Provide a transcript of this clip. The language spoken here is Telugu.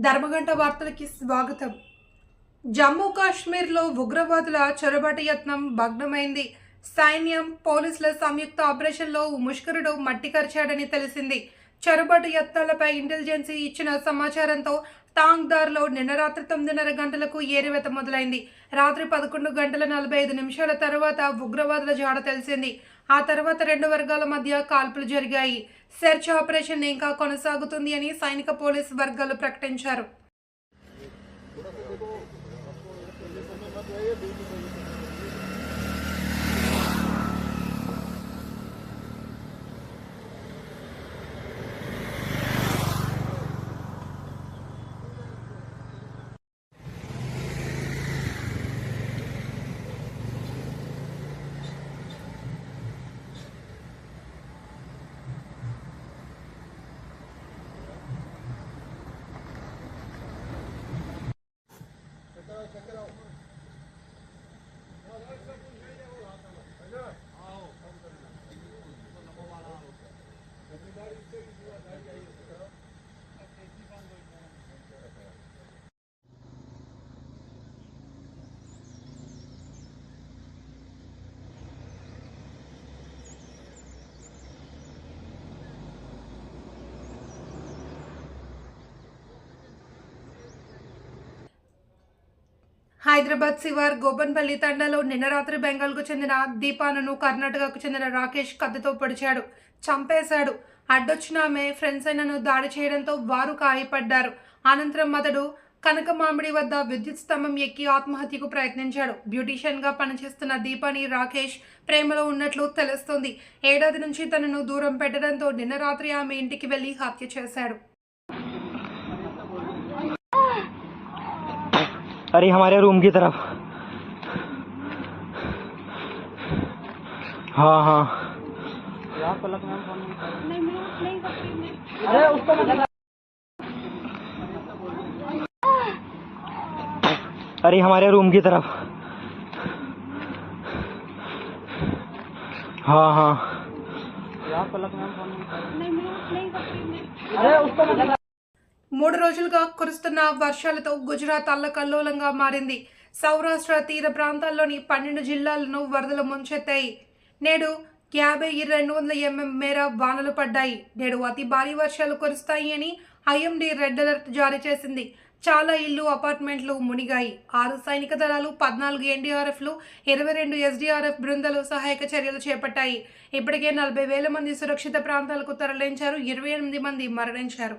ధర్మగంట వార్తలకి స్వాగతం. జమ్మూ కాశ్మీర్లో ఉగ్రవాదుల చొరబాటు యత్నం భగ్నమైంది. సైన్యం పోలీసుల సంయుక్త ఆపరేషన్లో ముష్కరుడు మట్టి కరిచాడని తెలిసింది. చొరబాటు యత్నాలపై ఇంటెలిజెన్సీ ఇచ్చిన సమాచారంతో తాంగ్దార్లో నిన్న రాత్రి తొమ్మిదిన్నర గంటలకు ఏరివేత మొదలైంది. రాత్రి పదకొండు గంటల నలభై ఐదు నిమిషాల తర్వాత ఉగ్రవాదుల జాడ తెలిసింది. ఆ తర్వాత రెండు వర్గాల మధ్య కాల్పులు జరిగాయి. సెర్చ్ ఆపరేషన్ ఇంకా కొనసాగుతుంది అని సైనిక పోలీస్ వర్గాలు ప్రకటించారు. హైదరాబాద్ శివార్ గోబన్పల్లి తండాలో నిన్న రాత్రి బెంగాల్కు చెందిన దీపానను కర్ణాటకకు చెందిన రాకేష్ కత్తితో పొడిచాడు చంపేశాడు. అడ్డొచ్చిన ఆమె ఫ్రెండ్స్ అయినను దాడి చేయడంతో వారు గాయపడ్డారు అనంతరం అతడు కనకమామిడి వద్ద విద్యుత్ స్తంభం ఎక్కి ఆత్మహత్యకు ప్రయత్నించాడు. బ్యూటీషియన్గా పనిచేస్తున్న దీపాని రాకేష్ ప్రేమలో ఉన్నట్లు తెలుస్తోంది. ఏడాది నుంచి తనను దూరం పెట్టడంతో నిన్న రాత్రి ఆమె ఇంటికి వెళ్ళి హత్య చేశాడు. अरे हमारे रूम की तरफ हाँ हाँ अरे उसको अरे हमारे रूम की तरफ हाँ हाँ अरे उसको మూడు రోజులుగా కురుస్తున్న వర్షాలతో గుజరాత్ అల్లకల్లోలంగా మారింది సౌరాష్ట్ర తీర ప్రాంతాల్లోని పన్నెండు జిల్లాలను వరదలు ముంచెత్తాయి నేడు యాభై రెండు వందల ఎంఎం మేర వానలు పడ్డాయి. నేడు అతి భారీ వర్షాలు కురుస్తాయి అని ఐఎండీ రెడ్ అలర్ట్ జారీ చేసింది. చాలా ఇల్లు అపార్ట్మెంట్లు మునిగాయి. ఆరు సైనిక దళాలు పద్నాలుగు ఎన్డీఆర్ఎఫ్లు ఇరవై రెండు ఎస్డీఆర్ఎఫ్ బృందాలు సహాయక చర్యలు చేపట్టాయి. ఇప్పటికే నలభై వేల మంది సురక్షిత ప్రాంతాలకు తరలించారు. ఇరవై ఎనిమిది మంది మరణించారు.